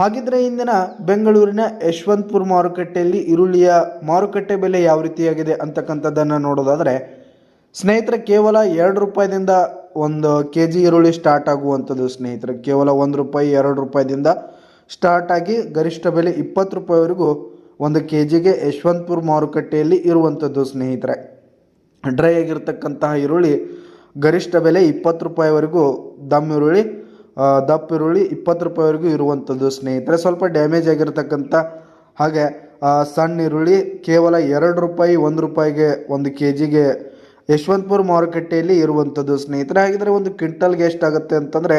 ಹಾಗಿದ್ರೆ ಇಂದಿನ ಬೆಂಗಳೂರಿನ ಯಶವಂತಪುರ ಮಾರುಕಟ್ಟೆಯಲ್ಲಿ ಈರುಳ್ಳಿಯ ಮಾರುಕಟ್ಟೆ ಬೆಲೆ ಯಾವ ರೀತಿಯಾಗಿದೆ ಅಂತಕ್ಕಂಥದ್ದನ್ನು ನೋಡೋದಾದರೆ, ಸ್ನೇಹಿತರೆ, ಕೇವಲ ಎರಡು ರೂಪಾಯಿದಿಂದ ಒಂದು ಕೆ ಜಿ ಈರುಳ್ಳಿ ಸ್ಟಾರ್ಟ್ ಆಗುವಂಥದ್ದು ಸ್ನೇಹಿತರೆ. ಕೇವಲ ಒಂದು ರೂಪಾಯಿ, ಎರಡು ರೂಪಾಯಿದಿಂದ ಸ್ಟಾರ್ಟ್ ಆಗಿ ಗರಿಷ್ಠ ಬೆಲೆ ಇಪ್ಪತ್ತು ರೂಪಾಯಿವರೆಗೂ ಒಂದು ಕೆ ಜಿಗೆ ಯಶವಂತಪುರ ಮಾರುಕಟ್ಟೆಯಲ್ಲಿ ಇರುವಂಥದ್ದು ಸ್ನೇಹಿತರೆ. ಡ್ರೈ ಆಗಿರ್ತಕ್ಕಂತಹ ಈರುಳ್ಳಿ ಗರಿಷ್ಠ ಬೆಲೆ ಇಪ್ಪತ್ತು ರೂಪಾಯಿವರೆಗೂ ದಮ್ ಈರುಳ್ಳಿ ದಪ್ಪ ಈರುಳ್ಳಿ ಇಪ್ಪತ್ತು ರೂಪಾಯಿವರೆಗೂ ಇರುವಂಥದ್ದು ಸ್ನೇಹಿತರೆ. ಸ್ವಲ್ಪ ಡ್ಯಾಮೇಜ್ ಆಗಿರತಕ್ಕಂಥ ಹಾಗೆ ಸಣ್ಣ ಈರುಳ್ಳಿ ಕೇವಲ ಎರಡು ರೂಪಾಯಿ, ಒಂದು ರೂಪಾಯಿಗೆ, ಒಂದು ಕೆ ಜಿಗೆ ಯಶವಂತಪುರ ಮಾರುಕಟ್ಟೆಯಲ್ಲಿ ಇರುವಂಥದ್ದು ಸ್ನೇಹಿತರೆ. ಹಾಗಿದ್ರೆ ಒಂದು ಕ್ವಿಂಟಲ್ಗೆ ಎಷ್ಟಾಗುತ್ತೆ ಅಂತಂದರೆ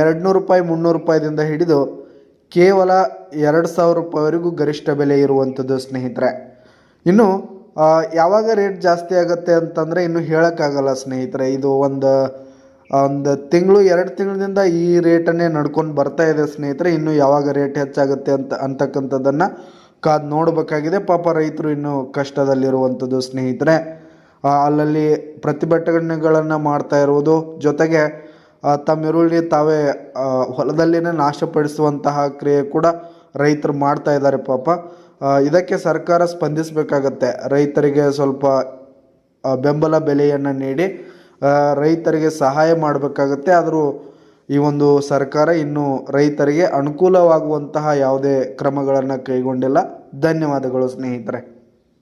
ಎರಡುನೂರು ರೂಪಾಯಿ, ಮುನ್ನೂರು ರೂಪಾಯಿದಿಂದ ಹಿಡಿದು ಕೇವಲ ಎರಡು ಸಾವಿರ ರೂಪಾಯಿವರೆಗೂ ಗರಿಷ್ಠ ಬೆಲೆ ಇರುವಂಥದ್ದು ಸ್ನೇಹಿತರೆ. ಇನ್ನು ಯಾವಾಗ ರೇಟ್ ಜಾಸ್ತಿ ಆಗುತ್ತೆ ಅಂತಂದರೆ ಇನ್ನು ಹೇಳೋಕ್ಕಾಗಲ್ಲ ಸ್ನೇಹಿತರೆ. ಇದು ಒಂದು ಒಂದು ತಿಂಗಳು, ಎರಡು ತಿಂಗಳಿಂದ ಈ ರೇಟನ್ನೇ ನಡ್ಕೊಂಡು ಬರ್ತಾ ಇದೆ ಸ್ನೇಹಿತರೆ. ಇನ್ನು ಯಾವಾಗ ರೇಟ್ ಹೆಚ್ಚಾಗುತ್ತೆ ಅಂತ, ಅಂತಕ್ಕಂಥದ್ದನ್ನು ಕಾದು ನೋಡಬೇಕಾಗಿದೆ. ಪಾಪ ರೈತರು ಇನ್ನೂ ಕಷ್ಟದಲ್ಲಿರುವಂಥದ್ದು ಸ್ನೇಹಿತರೆ. ಅಲ್ಲಲ್ಲಿ ಪ್ರತಿಭಟನೆಗಳನ್ನು ಮಾಡ್ತಾ ಇರುವುದು. ಜೊತೆಗೆ ತಮ್ಮ ಈರುಳ್ಳಿ ತಾವೇ ಹೊಲದಲ್ಲಿನೇ ನಾಶಪಡಿಸುವಂತಹ ಕ್ರಿಯೆ ಕೂಡ ರೈತರು ಮಾಡ್ತಾ ಇದ್ದಾರೆ ಪಾಪ. ಇದಕ್ಕೆ ಸರ್ಕಾರ ಸ್ಪಂದಿಸಬೇಕಾಗತ್ತೆ. ರೈತರಿಗೆ ಸ್ವಲ್ಪ ಬೆಂಬಲ ಬೆಲೆಯನ್ನು ನೀಡಿ ರೈತರಿಗೆ ಸಹಾಯ ಮಾಡಬೇಕಾಗತ್ತೆ. ಆದರೂ ಈ ಒಂದು ಸರ್ಕಾರ ಇನ್ನು ರೈತರಿಗೆ ಅನುಕೂಲವಾಗುವಂತಹ ಯಾವುದೇ ಕ್ರಮಗಳನ್ನು ಕೈಗೊಂಡಿಲ್ಲ. ಧನ್ಯವಾದಗಳು ಸ್ನೇಹಿತರೆ.